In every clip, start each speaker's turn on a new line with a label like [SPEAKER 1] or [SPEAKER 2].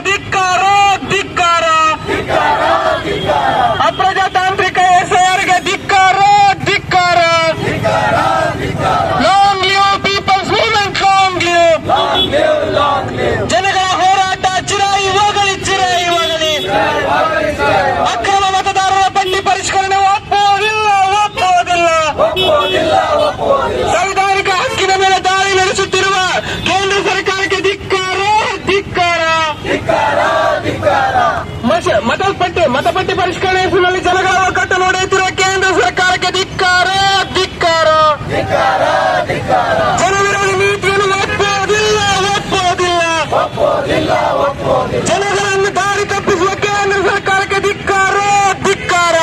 [SPEAKER 1] ধিক্কার ಮತಪಟ್ಟಿ ಪರಿಷ್ಕರಣೆ ಹೆಸರಿನಲ್ಲಿ ಜನಗಳ ಒಗ್ಗಟ್ಟು ನೋಡುತ್ತಿರುವ ಕೇಂದ್ರ ಸರ್ಕಾರಕ್ಕೆ ಧಿಕ್ಕಾರ ಧಿಕ್ಕಾರ. ಜನವಿರೋಧಿ ನೀತಿಯನ್ನು ಒಪ್ಪುವುದಿಲ್ಲ ಒಪ್ಪುವುದಿಲ್ಲ ಜನಗಳನ್ನು ದಾರಿ ತಪ್ಪಿಸುವ ಕೇಂದ್ರ ಸರ್ಕಾರಕ್ಕೆ ಧಿಕ್ಕಾರ ಧಿಕ್ಕಾರ.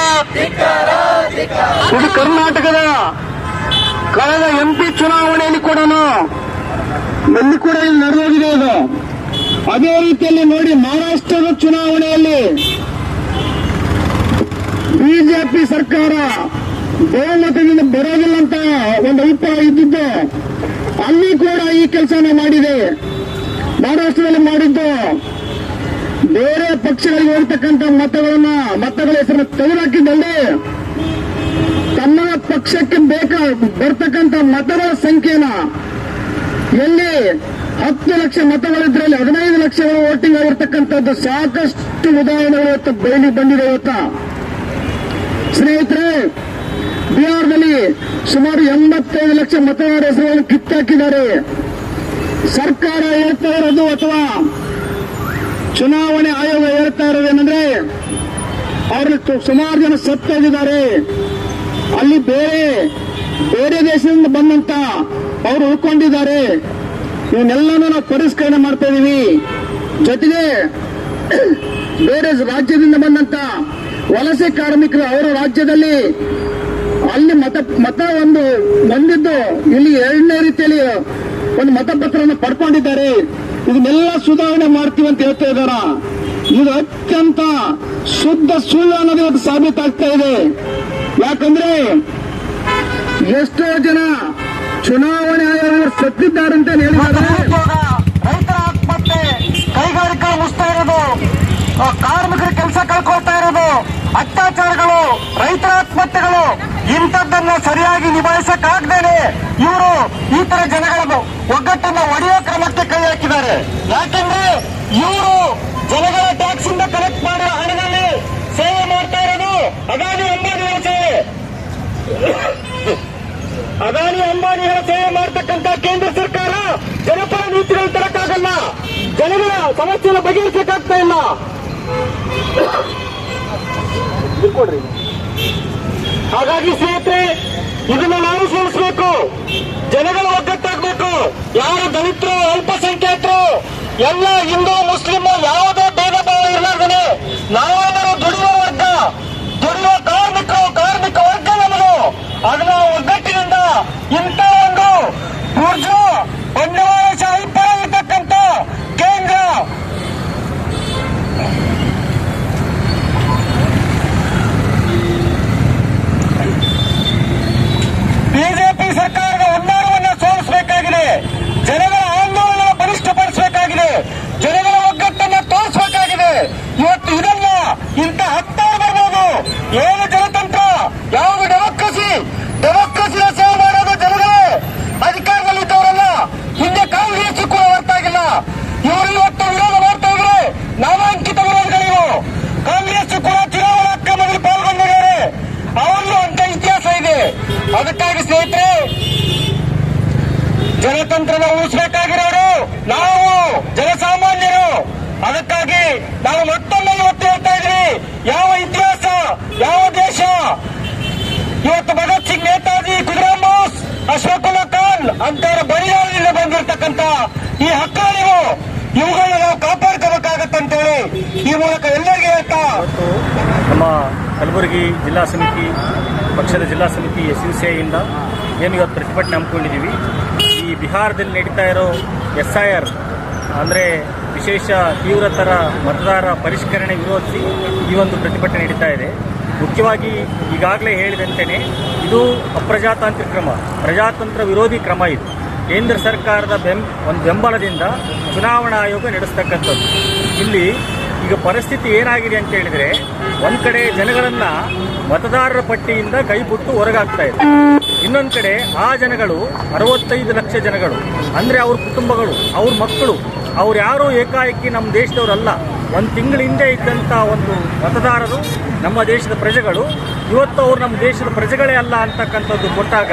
[SPEAKER 1] ಇದು ಕರ್ನಾಟಕದ ಕಳೆದ ಎಂಪಿ ಚುನಾವಣೆಯಲ್ಲಿ ಕೂಡ ಎಲ್ಲಿ ಕೂಡ ಇಲ್ಲಿ ನಡೆದೋಗಿದೆ ಇದು ಅದೇ ರೀತಿಯಲ್ಲಿ ನೋಡಿ ಮಹಾರಾಷ್ಟ್ರದ ಚುನಾವಣೆಯಲ್ಲಿ ಬಿಜೆಪಿ ಸರ್ಕಾರ ಬಹುಮತದಿಂದ ಬರೋದಿಲ್ಲ ಅಂತ ಒಂದು ಅಭಿಪ್ರಾಯ ಇದ್ದಿದ್ದು, ಅಲ್ಲಿ ಕೂಡ ಈ ಕೆಲಸನ ಮಾಡಿದೆ. ಮಹಾರಾಷ್ಟ್ರದಲ್ಲಿ ಮಾಡಿದ್ದು. ಬೇರೆ ಪಕ್ಷಗಳಿಗೆ ಹೋಗ್ತಕ್ಕಂಥ ಮತಗಳನ್ನ, ಮತಗಳ ಹೆಸರನ್ನು ತೆಗೆದುಹಾಕಿದ್ದಲ್ಲಿ ತನ್ನ ಪಕ್ಷಕ್ಕೆ ಬೇಕ, ಬರ್ತಕ್ಕಂಥ ಮತಗಳ ಸಂಖ್ಯೆನ ಎಲ್ಲಿ ಹತ್ತು ಲಕ್ಷ ಮತಗಳಿದ್ರಲ್ಲಿ ಹದಿನೈದು ಲಕ್ಷಗಳು ವೋಟಿಂಗ್ ಆಗಿರ್ತಕ್ಕಂಥದ್ದು ಸಾಕಷ್ಟು ಉದಾಹರಣೆಗಳು ಇವತ್ತು ಬಯಲಿಗೆ ಬಂದಿದೆ ಇವತ್ತ. ಸ್ನೇಹಿತರೆ ಬಿಹಾರದಲ್ಲಿ ಸುಮಾರು ಎಂಬತ್ತೈದು ಲಕ್ಷ ಮತದಾರರ ಹೆಸರುಗಳನ್ನು ಕಿತ್ತಾಕಿದ್ದಾರೆ. ಸರ್ಕಾರ ಹೇಳ್ತಾ ಇರೋದು ಅಥವಾ ಚುನಾವಣೆ ಆಯೋಗ ಹೇಳ್ತಾ ಇರೋದು ಏನಂದ್ರೆ ತು- ಸುಮಾರು ಜನ ಸತ್ತಾಗಿದ್ದಾರೆ. ಅಲ್ಲಿ ಬೇರೆ ಬೇರೆ ದೇಶದಿಂದ ಬಂದಂತ ಅವರು ಉಳ್ಕೊಂಡಿದ್ದಾರೆ. ಇವನ್ನೆಲ್ಲನೂ ನಾವು ಪರಿಷ್ಕರಣೆ ಮಾಡ್ತಾ ಇದೀವಿ. ಜೊತೆಗೆ, ಬೇರೆ ರಾಜ್ಯದಿಂದ ಬಂದಂತ ವಲಸೆ ಕಾರ್ಮಿಕರು ಅವರ ರಾಜ್ಯದಲ್ಲಿ ಅಲ್ಲಿ ಮತ ಮತ ಒಂದು ಬಂದಿದ್ದು ಇಲ್ಲಿ ಎರಡನೇ ರೀತಿಯಲ್ಲಿ ಒಂದು ಮತಪತ್ರವನ್ನು ಪಡ್ಕೊಂಡಿದ್ದಾರೆ. ಇದನ್ನೆಲ್ಲ ಸುಧಾರಣೆ ಮಾಡ್ತೀವಿ ಅಂತ ಹೇಳ್ತಾ ಇದ್ದಾರ? ಇದು ಅತ್ಯಂತ ಶುದ್ಧ ಸುಳ್ಳು ಅನ್ನೋದು ಇವತ್ತು ಸಾಬೀತಾಗ್ತಾ ಇದೆ. ಯಾಕಂದ್ರೆ ಎಷ್ಟೋ ಜನ ಚುನಾವಣೆ ಆಯೋಗ ಸತ್ತಿದ್ದಾರೆ ಅಂತ ಹೇಳಿದ್ದಾರೆ ರೈತರ ಆತ್ಮಹತ್ಯೆ ಕೈಗಾರಿಕಾ ಮುಸ್ತಾ ಇರೋದು ಕಾರ್ಮಿಕರ ಕೆಲಸ ಕಳ್ಕೊಳ್ತಾ ಇರೋದು. ಅತ್ಯಾಚಾರಗಳು, ರೈತರ ಆತ್ಮಹತ್ಯೆಗಳು, ಇಂಥದ್ದನ್ನ ಸರಿಯಾಗಿ ನಿಭಾಯಿಸಕ್ಕಾಗ್ದೇನೆ ಇವರು ಈ ತರ ಜನಗಳ ಒಗ್ಗಟ್ಟನ್ನ ಒಡೆಯೋ ಕ್ರಮಕ್ಕೆ ಕೈ ಹಾಕಿದ್ದಾರೆ. ಯಾಕಂದ್ರೆ ಇವರು ಜನಗಳ ಟ್ಯಾಕ್ಸ್ ಇಂದ ಕಲೆಕ್ಟ್ ಮಾಡುವ ಹಣದಲ್ಲಿ ಸೇವೆ ಮಾಡ್ತಾ ಇರೋದು ಅದಾನಿ ಅಂಬಾನಿಯವರ ಸೇವೆ. ಅದಾನಿ ಅಂಬಾನಿಯವರ ಸೇವೆ ಮಾಡ್ತಕ್ಕಂತ ಕೇಂದ್ರ ಸರ್ಕಾರ ಜನಪರ ನೀತಿಗಳು ತರಕ್ಕಾಗಲ್ಲ. ಜನಗಳ ಸಮಸ್ಯೆಯನ್ನು ಬಗೆಹರಿಸಕ್ಕಾಗ್ತಾ ಇಲ್ಲ. ಇದು ಕೊಡ್ರಿ. ಹಾಗಾಗಿ ಸ್ನೇಹಿತರೆ, ಇದನ್ನ ನಾವು ಸೋಲಿಸಬೇಕು. ಜನಗಳ ಒಗ್ಗಟ್ಟಾಗಬೇಕು. ಯಾರು ದಲಿತರು, ಅಲ್ಪಸಂಖ್ಯಾತರು, ಎಲ್ಲ ಹಿಂದೂ ಮುಸ್ಲಿಮ್ ಯಾವುದೇ ಭೇದ ಭಾವ ಇರಲಾರ್ದೇ ನಾವಾದರೂ ದುಡಿಯುವ ವರ್ಗ ದುಡಿಯುವ ಕಾರ್ಮಿಕರು ಕಾರ್ಮಿಕ ವರ್ಗ ನಮ್ಮದು ಅದನ್ನ ಒಗ್ಗಟ್ಟಿನಿಂದ ಇಂಥ ಒಂದು ಬುರ್ಜು ಬಂಡವಾಳಶಾಹಿ ಪರ ಇರ್ತಕ್ಕಂಥ ಕೇಂದ್ರ ಬಿಜೆಪಿ ಸರ್ಕಾರದ ಒನ್ನಾರವನ್ನು ಸೋಲಿಸಬೇಕಾಗಿದೆ ಜನಗಳ ಆಂದೋಲನ ಬಲಿಷ್ಠಪಡಿಸಬೇಕಾಗಿದೆ ಜನಗಳ ಒಗ್ಗಟ್ಟನ್ನು ತೋರಿಸಬೇಕಾಗಿದೆ ಇವತ್ತು ಇಂಥ ಹತ್ತಾರು ಬರ್ಬೋದು. ಏನು ಜನತಂತ್ರ? ಯಾವುದು ಡೆಮೋಕ್ರಸಿ? ಡೆಮೋಕ್ರಸಿನ ಸೇವೆ ಮಾಡೋದು ಜನರು ಅಧಿಕಾರದಲ್ಲಿ ಇದ್ದವರಲ್ಲ. ಹಿಂದೆ ಕಾಂಗ್ರೆಸ್ ಕೂಡ ಹೊರತಾಗಿಲ್ಲ ಇವರು ಇವತ್ತು ವಿರೋಧ ಮಾಡ್ತಾ ಇದ್ರೆ ನಾಮಾಂಕಿತ ವಿರೋಧಗಳಿವು ಕಾಂಗ್ರೆಸ್ ಕೂಡ ಚುನಾವಣಾ ಅಕ್ರಮದಲ್ಲಿ ಪಾಲ್ಗೊಂಡಿದ್ದಾರೆ. ಅವರಲ್ಲೂ ಅಂತ ಇತಿಹಾಸ ಇದೆ. ಅದಕ್ಕಾಗಿ ಸ್ನೇಹಿತರೆ ಜನತಂತ್ರನ ಉಳಿಸಬೇಕಾಗಿರೋರು ನಾವು ಜನಸಾಮಾನ್ಯರು ಅದಕ್ಕಾಗಿ ನಾವು ಮತ್ತೊಮ್ಮೆ ಇವತ್ತು ಹೇಳ್ತಾ ಇದ್ರಿ ಯಾವ ಇತಿಹಾಸ ಯಾವ ದೇಶ ಇವತ್ತು ಭಗತ್ ಸಿಂಗ್ ನೇತಾಜಿ ಖುದಿರಾಮ್ ಬೋಸ್ ಅಶ್ವಕುಲ್ಲ ಖಾನ್ ಅಂತವರ ಬಲಿದಾನದಿಂದ ಬಂದಿರತಕ್ಕಂತ ಈ ಹಕ್ಕುಗಳಿವು ಇವುಗಳನ್ನ ನಾವು ಕಾಪಾಡ್ಕೋಬೇಕಾಗತ್ತಂತೇಳಿ ಈ ಮೂಲಕ ಎಲ್ಲರಿಗೆ ಹೇಳ್ತಾ.
[SPEAKER 2] ನಮ್ಮ ಕಲಬುರಗಿ ಜಿಲ್ಲಾ ಸಮಿತಿ, ಪಕ್ಷದ ಜಿಲ್ಲಾ ಸಮಿತಿ ಎಸ್ ಯು ಸಿ ಐಯಿಂದ ಏನು ಇವತ್ತು ಪ್ರತಿಭಟನೆ ಹಮ್ಮಿಕೊಂಡಿದ್ದೀವಿ. ಈ ಬಿಹಾರದಲ್ಲಿ ನಡೀತಾ ಇರೋ ಎಸ್ ಐ ಆರ್ ಅಂದರೆ ವಿಶೇಷ ತೀವ್ರತರ ಮತದಾರ ಪರಿಷ್ಕರಣೆ ವಿರೋಧಿಸಿ ಈ ಒಂದು ಪ್ರತಿಭಟನೆ ನಡೀತಾ ಇದೆ. ಮುಖ್ಯವಾಗಿ ಈಗಾಗಲೇ ಹೇಳಿದಂತೆಯೇ ಇದು ಅಪ್ರಜಾತಾಂತ್ರಿಕ ಕ್ರಮ, ಪ್ರಜಾತಂತ್ರ ವಿರೋಧಿ ಕ್ರಮ ಇದು. ಕೇಂದ್ರ ಸರ್ಕಾರದ ಬೆಂ, ಒಂದು ಬೆಂಬಲದಿಂದ ಚುನಾವಣಾ ಆಯೋಗ ನಡೆಸ್ತಕ್ಕಂಥದ್ದು. ಇಲ್ಲಿ ಈಗ ಪರಿಸ್ಥಿತಿ ಏನಾಗಿದೆ ಅಂತ ಹೇಳಿದ್ರೆ, ಒಂದ್ ಕಡೆ ಜನಗಳನ್ನ ಮತದಾರರ ಪಟ್ಟಿಯಿಂದ ಕೈಬಿಟ್ಟು ಹೊರಗಾಗ್ತಾ ಇದೆ ಇನ್ನೊಂದ್ ಕಡೆ ಆ ಜನಗಳು, ಅರವತ್ತೈದು ಲಕ್ಷ ಜನಗಳು, ಅಂದ್ರೆ ಅವ್ರ ಕುಟುಂಬಗಳು, ಅವ್ರ ಮಕ್ಕಳು, ಅವ್ರು ಯಾರು ಏಕಾಏಕಿ ನಮ್ಮ ದೇಶದವರಲ್ಲ ಒಂದು ತಿಂಗಳ ಹಿಂದೆ ಇದ್ದಂಥ ಒಂದು ಮತದಾರರು ನಮ್ಮ ದೇಶದ ಪ್ರಜೆಗಳು, ಇವತ್ತು ಅವ್ರು ನಮ್ಮ ದೇಶದ ಪ್ರಜೆಗಳೇ ಅಲ್ಲ ಅಂತಕ್ಕಂಥದ್ದು ಕೊಟ್ಟಾಗ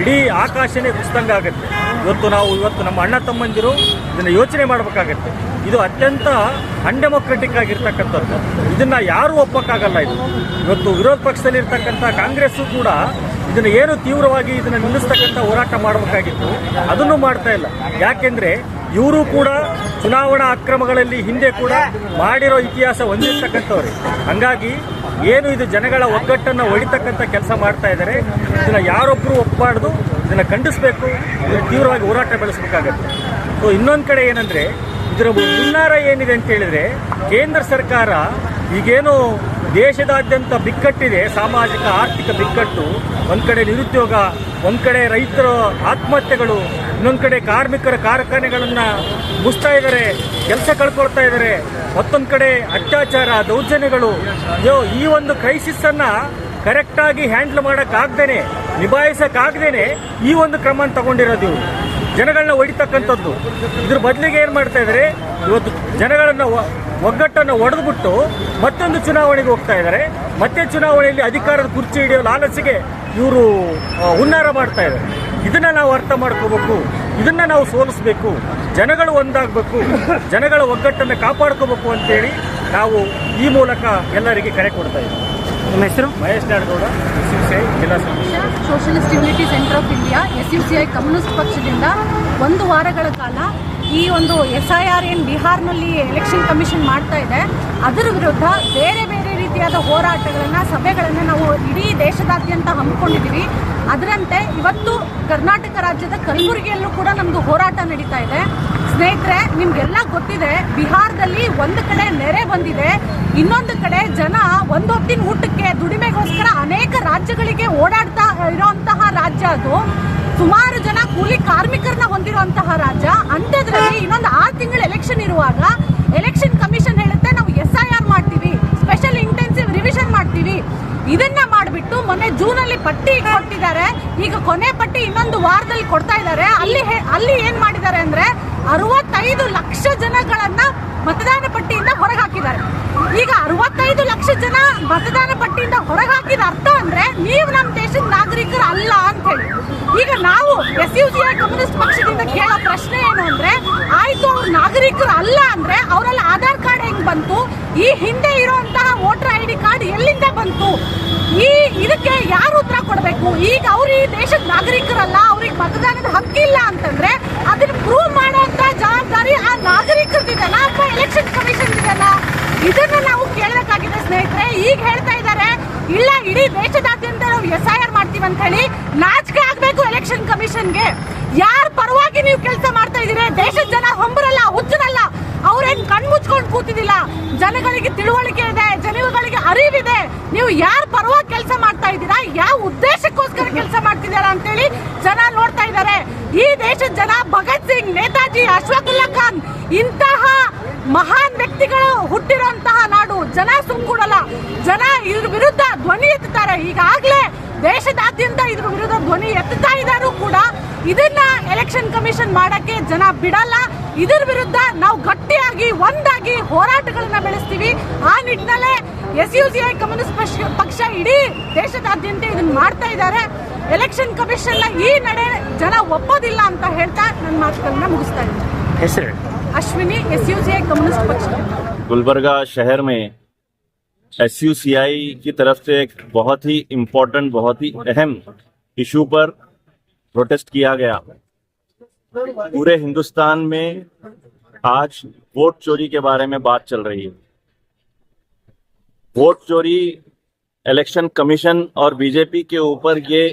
[SPEAKER 2] ಇಡೀ ಆಕಾಶನೇ ಕುಸಿದಂಗಾಗತ್ತೆ. ಇವತ್ತು ನಾವು, ಇವತ್ತು ನಮ್ಮ ಅಣ್ಣ ತಮ್ಮಂದಿರು ಇದನ್ನು ಯೋಚನೆ ಮಾಡಬೇಕಾಗತ್ತೆ. ಇದು ಅತ್ಯಂತ ಅನ್ಡೆಮೊಕ್ರೆಟಿಕ್ ಆಗಿರ್ತಕ್ಕಂಥದ್ದು. ಇದನ್ನ ಯಾರು ಒಪ್ಪಕ್ಕಾಗಲ್ಲ ಇದು. ಇವತ್ತು ವಿರೋಧ ಪಕ್ಷದಲ್ಲಿ ಇರ್ತಕ್ಕಂಥ ಕಾಂಗ್ರೆಸ್ಸು ಕೂಡ ಇದನ್ನ ಏನು ತೀವ್ರವಾಗಿ ಇದನ್ನ ನಿಲ್ಲಿಸ್ತಕ್ಕಂಥ ಹೋರಾಟ ಮಾಡಬೇಕಾಗಿತ್ತು. ಅದನ್ನು ಮಾಡ್ತಾ ಇಲ್ಲ. ಯಾಕೆಂದ್ರೆ ಇವರು ಕೂಡ ಚುನಾವಣಾ ಅಕ್ರಮಗಳಲ್ಲಿ ಹಿಂದೆ ಕೂಡ ಮಾಡಿರೋ ಇತಿಹಾಸ ಹೊಂದಿರ್ತಕ್ಕಂಥವ್ರೆ. ಹಂಗಾಗಿ ಏನು ಇದು ಜನಗಳ ಒಗ್ಗಟ್ಟನ್ನು ಒಡಿತಕ್ಕಂಥ ಕೆಲಸ ಮಾಡ್ತಾ ಇದ್ದಾರೆ ಇದನ್ನು ಯಾರೊಬ್ಬರು ಒಪ್ಪಬಾರ್ದು ಇದನ್ನು ಖಂಡಿಸಬೇಕು. ಇದನ್ನ ತೀವ್ರವಾಗಿ ಹೋರಾಟ ಬೆಳೆಸಬೇಕಾಗತ್ತೆ. ಸೊ ಇನ್ನೊಂದು ಕಡೆ ಏನಂದ್ರೆ ಇದರ ಮುನ್ನಾರ ಏನಿದೆ ಅಂತ ಹೇಳಿದ್ರೆ, ಕೇಂದ್ರ ಸರ್ಕಾರ ಈಗೇನು ದೇಶದಾದ್ಯಂತ ಬಿಕ್ಕಟ್ಟಿದೆ, ಸಾಮಾಜಿಕ, ಆರ್ಥಿಕ ಬಿಕ್ಕಟ್ಟು, ಒಂದ್ ಕಡೆ ನಿರುದ್ಯೋಗ, ಒಂದ್ ಕಡೆ ರೈತರ ಆತ್ಮಹತ್ಯೆಗಳು, ಇನ್ನೊಂದ್ ಕಡೆ ಕಾರ್ಮಿಕರ ಕಾರ್ಖಾನೆಗಳನ್ನ ಮುಚ್ತಾ ಇದ್ದಾರೆ ಕೆಲಸ ಕಳ್ಕೊಳ್ತಾ ಇದ್ದಾರೆ ಮತ್ತೊಂದ್ ಕಡೆ ಅತ್ಯಾಚಾರ, ದೌರ್ಜನ್ಯಗಳು. ಯೋ ಈ ಒಂದು ಕ್ರೈಸಿಸ್ ಅನ್ನ ಕರೆಕ್ಟ್ ಆಗಿ ಹ್ಯಾಂಡಲ್ ಮಾಡಕ್ ಆಗ್ದೇನೆ ನಿಭಾಯಿಸಕ್ ಆಗ್ದೇನೆ ಈ ಒಂದು ಕ್ರಮ ತಗೊಂಡಿರೋದು ಜನಗಳನ್ನ ಹೊಡಿತಕ್ಕಂಥದ್ದು ಇದ್ರ ಬದಲಿಗೆ ಏನು ಮಾಡ್ತಾ ಇದ್ದಾರೆ ಇವತ್ತು ಜನಗಳನ್ನು ಒಗ್ಗಟ್ಟನ್ನು ಒಡೆದ್ಬಿಟ್ಟು ಮತ್ತೊಂದು ಚುನಾವಣೆಗೆ ಹೋಗ್ತಾ ಇದ್ದಾರೆ ಮತ್ತೆ ಚುನಾವಣೆಯಲ್ಲಿ ಅಧಿಕಾರದ ಕುರ್ಚಿ ಹಿಡಿಯೋ ಲಾಲಸಿಗೆ ಇವರು ಹುನ್ನಾರ ಮಾಡ್ತಾ ಇದ್ದಾರೆ ಇದನ್ನ ನಾವು ಅರ್ಥ ಮಾಡ್ಕೋಬೇಕು. ಇದನ್ನ ನಾವು ಸೋಲಿಸಬೇಕು. ಜನಗಳು ಒಂದಾಗಬೇಕು. ಜನಗಳ ಒಗ್ಗಟ್ಟನ್ನು ಕಾಪಾಡ್ಕೋಬೇಕು ಅಂತೇಳಿ ನಾವು ಈ ಮೂಲಕ ಎಲ್ಲರಿಗೆ ಕರೆ ಕೊಡ್ತಾ ಇದ್ದೀವಿ.
[SPEAKER 3] ನಿಮ್ಮ ಹೆಸರು?
[SPEAKER 2] ಮಹೇಶ್ ನಾಡಗೌಡ ಶಿವಸೇನೆ ಜಿಲ್ಲಾ ಸಮಿತಿ.
[SPEAKER 4] Socialist unity centre of India S U C I communist ಪಕ್ಷದಿಂದ ಒಂದು ವಾರಗಳ ಕಾಲ ಈ ಒಂದು ಎಸ್ ಐ ಆರ್ ಏನು ಬಿಹಾರ್ನಲ್ಲಿ ಎಲೆಕ್ಷನ್ ಕಮಿಷನ್ ಮಾಡ್ತಾ ಇದೆ, ಅದರ ವಿರುದ್ಧ ಬೇರೆ ಬೇರೆ ರೀತಿಯಾದ ಹೋರಾಟಗಳನ್ನು, ಸಭೆಗಳನ್ನು ನಾವು ಇಡೀ ದೇಶದಾದ್ಯಂತ ಹಮ್ಮಿಕೊಂಡಿದ್ದೀವಿ. ಅದರಂತೆ ಇವತ್ತು ಕರ್ನಾಟಕ ರಾಜ್ಯದ ಕಲಬುರಗಿಯಲ್ಲೂ ಕೂಡ ನಮ್ಮದು ಹೋರಾಟ ನಡೀತಾ ಇದೆ. ಸ್ನೇಹಿತರೆ, ನಿಮ್ಗೆಲ್ಲ ಗೊತ್ತಿದೆ, ಬಿಹಾರದಲ್ಲಿ ಒಂದು ಕಡೆ ನೆರೆ ಬಂದಿದೆ. ಇನ್ನೊಂದು ಕಡೆ ಜನ ಒಂದೊತ್ತಿನ ಊಟಕ್ಕೆ ದುಡಿಮೆಗೋಸ್ಕರ ಅನೇಕ ರಾಜ್ಯಗಳಿಗೆ ಓಡಾಡ್ತಾ ಇರೋಂತಹ ರಾಜ್ಯ ಅದು. ಸುಮಾರು ಜನ ಕೂಲಿ ಕಾರ್ಮಿಕರನ್ನ ಹೊಂದಿರುವಂತಹ ರಾಜ್ಯ. ಅಂಥದ್ರಲ್ಲಿ ಇನ್ನೊಂದು ಆರು ತಿಂಗಳು ಎಲೆಕ್ಷನ್ ಇರುವಾಗ ಎಲೆಕ್ಷನ್ ಕಮಿಷನ್ ಹೇಳುತ್ತೆ, ನಾವು ಎಸ್ ಐ ಆರ್ ಮಾಡ್ತೀವಿ. ಸ್ಪೆಷಲ್ ಇಂಟೆನ್ಸಿವ್ ರಿವಿಷನ್ ಮಾಡ್ತೀವಿ. ಇದನ್ನ ಮಾಡಿಬಿಟ್ಟು ಮೊನ್ನೆ ಜೂನ್ ಅಲ್ಲಿ ಪಟ್ಟಿ ಕೊಟ್ಟಿದ್ದಾರೆ. ಈಗ ಕೊನೆ ಪಟ್ಟಿ ಇನ್ನೊಂದು ವಾರದಲ್ಲಿ ಕೊಡ್ತಾ ಇದ್ದಾರೆ. ಅಲ್ಲಿ ಅಲ್ಲಿ ಏನ್ ಮಾಡಿದ್ದಾರೆ ಅಂದ್ರೆ ಅರವತ್ತೈದು ಲಕ್ಷ ಜನಗಳನ್ನ ಮತದಾನ ಪಟ್ಟಿಯಿಂದ ಹೊರಗೆ ಹಾಕಿದ್ದಾರೆ ಈಗ ಅರವತ್ತೈದು ಲಕ್ಷ ಜನ ಮತದಾನ ಪಟ್ಟಿಯಿಂದ ಹೊರಗೆ ಹಾಕಿದ ಅರ್ಥ ಅಂದ್ರೆ ನೀವು ನಮ್ಮ ದೇಶದ ನಾಗರಿಕರು ಅಲ್ಲ ಅಂತ ಹೇಳಿ. ಈಗ ನಾವು S U C I communist ಪಕ್ಷದಿಂದ ಕೇಳೋ ಪ್ರಶ್ನೆ ಏನು ಅಂದ್ರೆ ಆಯ್ತು ಅವ್ರು ನಾಗರಿಕರು ಅಲ್ಲ ಅಂದ್ರೆ ಅವರಲ್ಲಿ ಆಧಾರ್ ಕಾರ್ಡ್ ಹೆಂಗ್ ಬಂತು? ಈ ಹಿಂದೆ ಇರುವಂತಹ ವೋಟರ್ ಐ ಡಿ ಕಾರ್ಡ್ ಎಲ್ಲಿಂದ ಬಂತು? ಈ ಇದಕ್ಕೆ ಯಾರು ಉತ್ತರ ಕೊಡಬೇಕು? ಈಗ ಅವ್ರು ಈ ದೇಶದ ನಾಗರಿಕರಲ್ಲ, ಅವ್ರಿಗೆ ಮತದಾನದ ಹಕ್ಕಿಲ್ಲ ಅಂತಂದ್ರೆ ಅದನ್ನ ಪ್ರೂವ್ ಮಾಡುವಂತ ಜವಾಬ್ದಾರಿ ಆ ನಾಗರಿಕರದಿದೆಲ್ಲ ಅಥವಾ ಎಲೆಕ್ಷನ್ ಕಮಿಷನ್ ಇದೆಲ್ಲ ಇದನ್ನ ನಾವು ಕೇಳಬೇಕಾಗಿದೆ ಸ್ನೇಹಿತರೆ. ಈಗ ಹೇಳ್ತಾ ಇದ್ದಾರೆ, ಇಲ್ಲ, ಇಡೀ ದೇಶದಾದ್ಯಂತ ನಾವು ಎಸ್ ಐ ಆರ್ ಮಾಡ್ತೀವಿ ಅಂತ ಹೇಳಿ ನಾಚಿಕೆ ಆಗ್ಬೇಕು ಎಲೆಕ್ಷನ್ ಕಮಿಷನ್ಗೆ ಯಾರ ಪರವಾಗಿ ನೀವು ಕೆಲಸ ಮಾಡ್ತಾ ಇದ್ದೀರಿ? ದೇಶದ ಜನ ಹೊಂಬರಲ್ಲ, ಹುಚ್ಚರಲ್ಲ. ಅವ್ರೇನ್ ಕಣ್ ಮುಚ್ಕೊಂಡು ಕೂತಿದಿಲ್ಲ? ಜನಗಳಿಗೆ ತಿಳುವಳಿಕೆ ಇದೆ, ಜನಗಳಿಗೆ ಅರಿವಿದೆ. ನೀವು ಯಾರ ಪರವಾಗಿ ಕೆಲಸ ಮಾಡ್ತಾ ಇದ್ದೀರಾ? ಯಾವ ಉದ್ದೇಶಕ್ಕೋಸ್ಕರ ಕೆಲಸ ಮಾಡ್ತಿದ್ದೀರಾ ಅಂತೇಳಿ ಜನ ನೋಡ್ತಾ ಇದ್ದಾರೆ ಈ ದೇಶದ ಜನ ಭಗತ್ ಸಿಂಗ್, ನೇತಾಜಿ ಅಶ್ವಥುಲ್ಲಾ ಖಾನ್ ಇಂತಹ ಮಹಾನ್ ವ್ಯಕ್ತಿಗಳು ಹುಟ್ಟಿರುವಂತಹ ನಾಡು. ಜನ ಸುಮ್ಕೂಡಲ್ಲ. ಜನ ಇದ್ರ ವಿರುದ್ಧ ಧ್ವನಿ ಎತ್ತುತ್ತಾರೆ. ಈಗಾಗಲೇ ದೇಶದಾದ್ಯಂತ ಇದ್ರ ವಿರುದ್ಧ ಧ್ವನಿ ಎತ್ತುತ್ತಾ ಇದ್ದಾರು ಕೂಡ ಇದನ್ನ ಎಲೆಕ್ಷನ್ ಕಮಿಷನ್ ಮಾಡಕ್ಕೆ ಜನ ಬಿಡಲ್ಲ ಇದ್ರ ವಿರುದ್ಧ ನಾವು ಗಟ್ಟಿಯಾಗಿ ಒಂದಾಗಿ ಹೋರಾಟಗಳನ್ನ ಬೆಳೆಸ್ತೀವಿ ಆ ನಿಟ್ಟಿನಲ್ಲೇ S U C I communist ಪಕ್ಷ ಪಕ್ಷ ಇಡೀ ದೇಶದಾದ್ಯಂತ ಇದನ್ನ ಮಾಡ್ತಾ ಇದ್ದಾರೆ ಎಲೆಕ್ಷನ್ ಕಮಿಷನ್ ಈ ನಡೆ ಜನ ಒಪ್ಪೋದಿಲ್ಲ ಅಂತ ಹೇಳ್ತಾ ನನ್ನ ಮಾತುಗಳನ್ನ ಮುಗಿಸ್ತಾ ಇದ್ದೀನಿ
[SPEAKER 3] ಹೆಸರು ಹೇಳಿ.
[SPEAKER 4] Ashwini S U C I communist ಪಕ್ಷ
[SPEAKER 5] गुलबर्गा शहर में एस यू सी आई की तरफ़ से एक बहुत ही इम्पोर्टेंट बहुत ही अहम इशू पर प्रोटेस्ट किया गया। पूरे हिंदुस्तान में आज वोट चोरी के बारे में बात चल रही है। वोट चोरी इलेक्शन कमीशन और बीजेपी के ऊपर ये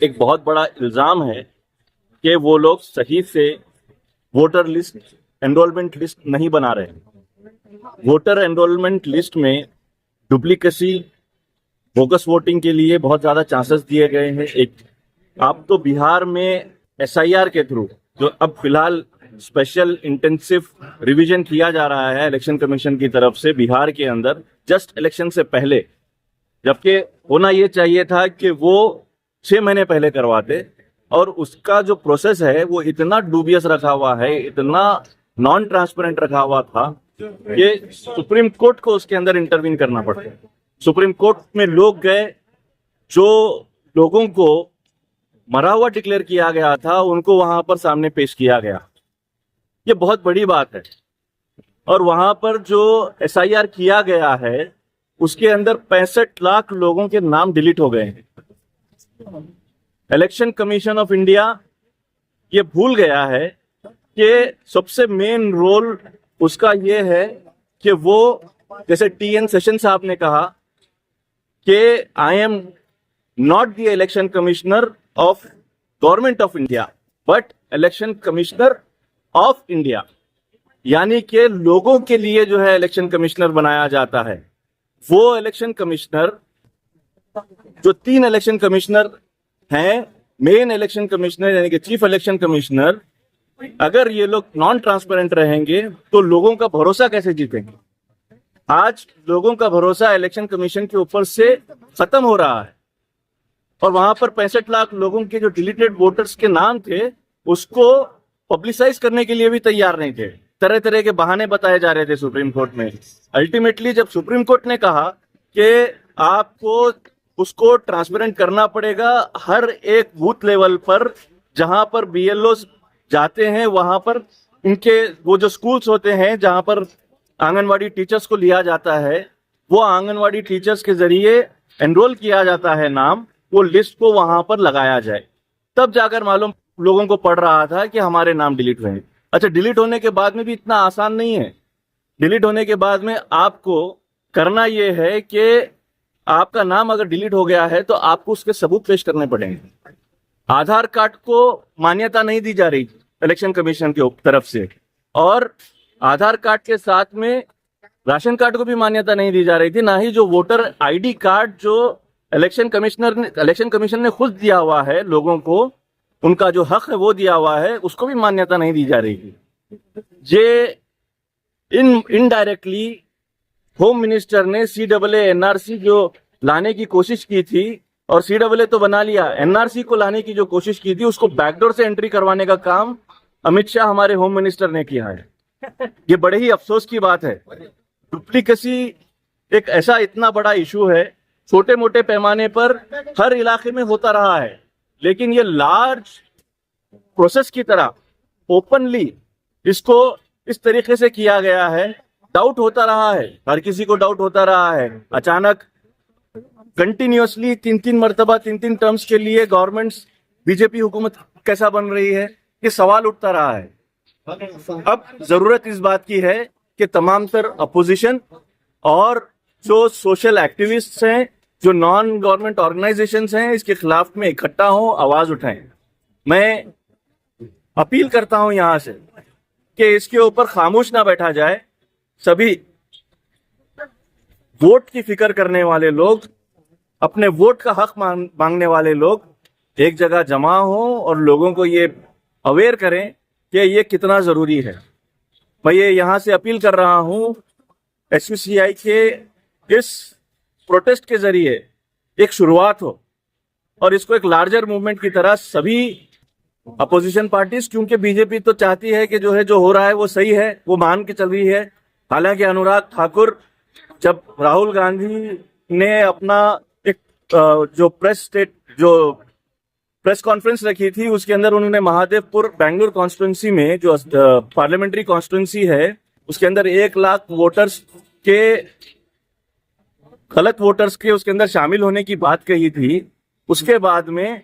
[SPEAKER 5] एक बहुत बड़ा इल्ज़ाम है कि वो लोग सही से वोटर लिस्ट एनरोलमेंट लिस्ट नहीं बना रहे। वोटर एनरोलमेंट लिस्ट में डुप्लीकेसी बोगस वोटिंग के लिए बहुत ज़्यादा चांसेस दिए गए हैं। एक, आप तो बिहार में एसआईआर के थ्रू जो अब फ़िलहाल स्पेशल इंटेंसिव रिवीजन किया जा रहा है इलेक्शन कमीशन की तरफ़ से बिहार के अंदर जस्ट इलेक्शन से पहले। जबकि होना ये चाहिए था कि वो छह महीने पहले करवाते और उसका जो प्रोसेस है, वो इतना डूबियस रखा हुआ है, इतना नॉन ट्रांसपेरेंट रखा हुआ था कि सुप्रीम कोर्ट को उसके अंदर इंटरवीन करना पड़ता है। सुप्रीम कोर्ट में लोग गए, जो लोगों को मरा हुआ डिक्लेयर किया गया था, उनको वहाँ पर सामने पेश किया गया। ये बहुत बड़ी बात है। और वहाँ पर जो एसआईआर किया गया है, उसके अंदर पैंसठ लाख लोगों के नाम डिलीट हो गए हैं। इलेक्शन कमीशन ऑफ़ इंडिया ये भूल गया है कि सबसे मेन रोल उसका ये है कि वो, जैसे टी एन सेशन साहब ने कहा कि I am not the election commissioner of government of India but election commissioner of India यानी कि लोगों के लिए जो है इलेक्शन कमिश्नर बनाया जाता है। वो इलेक्शन कमिश्नर जो तीन इलेक्शन कमिश्नर हैं मेन इलेक्शन कमिश्नर यानी कि चीफ इलेक्शन कमिश्नर अगर ये लोग नॉन ट्रांसपेरेंट रहेंगे तो लोगों का भरोसा कैसे जीतेंगे? आज लोगों का भरोसा इलेक्शन कमीशन के ऊपर से खत्म हो रहा है। और वहाँ पर पैंसठ लाख लोगों के जो डिलीटेड वोटर्स के नाम थे, उसको पब्लिसाइज करने के लिए भी तैयार नहीं थे। तरह तरह के बहाने बताए जा रहे थे सुप्रीम कोर्ट में। अल्टीमेटली जब सुप्रीम कोर्ट ने कहा कि आपको उसको ट्रांसपेरेंट करना पड़ेगा, हर एक बूथ लेवल पर, जहाँ पर बीएलओ जाते हैं, वहाँ पर इनके वो जो स्कूल्स होते हैं, जहाँ पर आंगनवाड़ी टीचर्स को लिया जाता है, वो आंगनवाड़ी टीचर्स के ज़रिए एनरोल किया जाता है नाम, वो लिस्ट को वहाँ पर लगाया जाए। तब जाकर मालूम लोगों को पड़ रहा था कि हमारे नाम डिलीट हुए अच्छा डिलीट होने के बाद में भी इतना आसान नहीं है। डिलीट होने के बाद में आपको करना यह है कि आपका नाम अगर डिलीट हो गया है तो आपको उसके सबूत पेश करने पड़ेंगे। आधार कार्ड को मान्यता नहीं दी जा रही इलेक्शन कमीशन की तरफ़ से। और आधार कार्ड के साथ में राशन कार्ड को भी मान्यता नहीं दी जा रही थी, ना ही जो वोटर आईडी कार्ड जो इलेक्शन कमिश्नर ने इलेक्शन कमीशन ने खुद दिया हुआ है लोगों को, उनका जो हक है वो दिया हुआ है, उसको भी मान्यता नहीं दी जा रही थी। जे इन इनडायरेक्टली होम मिनिस्टर ने सी डबल एनआरसी जो लाने की कोशिश की थी, और सी डबल तो बना लिया। एनआरसी को लाने की जो कोशिश की थी, उसको बैकडोर से एंट्री करवाने का काम अमित शाह हमारे होम मिनिस्टर ने किया है। ये बड़े ही अफसोस की बात है। डुप्लीकेसी एक ऐसा इतना बड़ा इशू है छोटे मोटे पैमाने पर हर इलाके में होता रहा है। लेकिन ये लार्ज प्रोसेस की तरह, ओपनली इसको इस तरीके से किया गया है। डाउट होता रहा है, हर किसी को डाउट होता रहा है। अचानक कंटिन्यूसली तीन तीन मरतबा तीन तीन टर्म्स के लिए गवर्नमेंट्स, बीजेपी हुकूमत कैसा बन रही है? ये सवाल उठता रहा है। अब ज़रूरत इस बात की है कि तमाम तर अपोजिशन और जो सोशल एक्टिविस्ट हैं, जो नॉन गवर्नमेंट ऑर्गेनाइजेशन हैं, इसके खिलाफ में इकट्ठा हो, आवाज़ उठाएँ। मैं अपील करता हूँ यहाँ से कि इसके ऊपर खामोश ना बैठा जाए। सभी वोट की फ़िक्र करने वाले लोग, अपने वोट का हक मांगने वाले लोग एक जगह जमा हो और लोगों को ये अवेयर करें कि ये कितना ज़रूरी है। मैं ये यहाँ से अपील कर रहा हूँ एस के इस प्रोटेस्ट के ज़रिए एक शुरुआत हो और इसको एक लार्जर मूवमेंट की तरह सभी अपोजिशन पार्टीज़ क्योंकि बीजेपी तो चाहती है कि जो है, जो हो रहा है, वो सही है, वो मान के चल रही है। हालाँकि अनुराग ठाकुर, जब राहुल गांधी ने अपना एक जो प्रेस स्टेट जो प्रेस कॉन्फ्रेंस रखी थी, उसके अंदर उन्होंने महादेवपुर बैंगलोर कॉन्स्टिट्युएंसी में जो पार्लियामेंट्री कॉन्स्टिट्युएंसी है, उसके अंदर एक लाख वोटर्स के, गलत वोटर्स के उसके अंदर शामिल होने की बात कही थी। उसके बाद में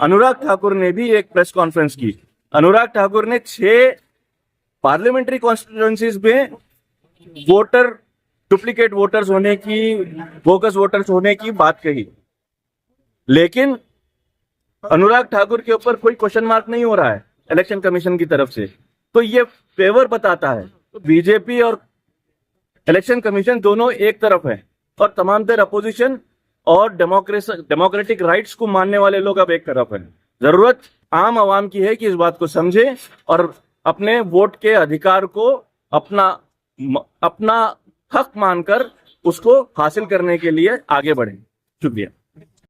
[SPEAKER 5] अनुराग ठाकुर ने भी एक प्रेस कॉन्फ्रेंस की। अनुराग ठाकुर ने छह पार्लियामेंट्री कॉन्स्टिट्युएंसीज में वोटर डुप्लीकेट वोटर्स होने की बोगस वोटर्स होने की बात कही। लेकिन अनुराग ठाकुर के ऊपर कोई क्वेश्चन मार्क नहीं हो रहा है इलेक्शन कमीशन की तरफ़ से। तो ये फेवर बताता है। तो बीजेपी और इलेक्शन कमीशन दोनों एक तरफ़ है और तमाम देर अपोजिशन और डेमोक्रेसी डेमोक्रेटिक राइट्स को मानने वाले लोग अब एक तरफ़ है। ज़रूरत आम आवाम की है कि इस बात को समझे और अपने वोट के अधिकार को अपना अपना हक मानकर उसको हासिल करने के लिए आगे बढ़े। शुक्रिया।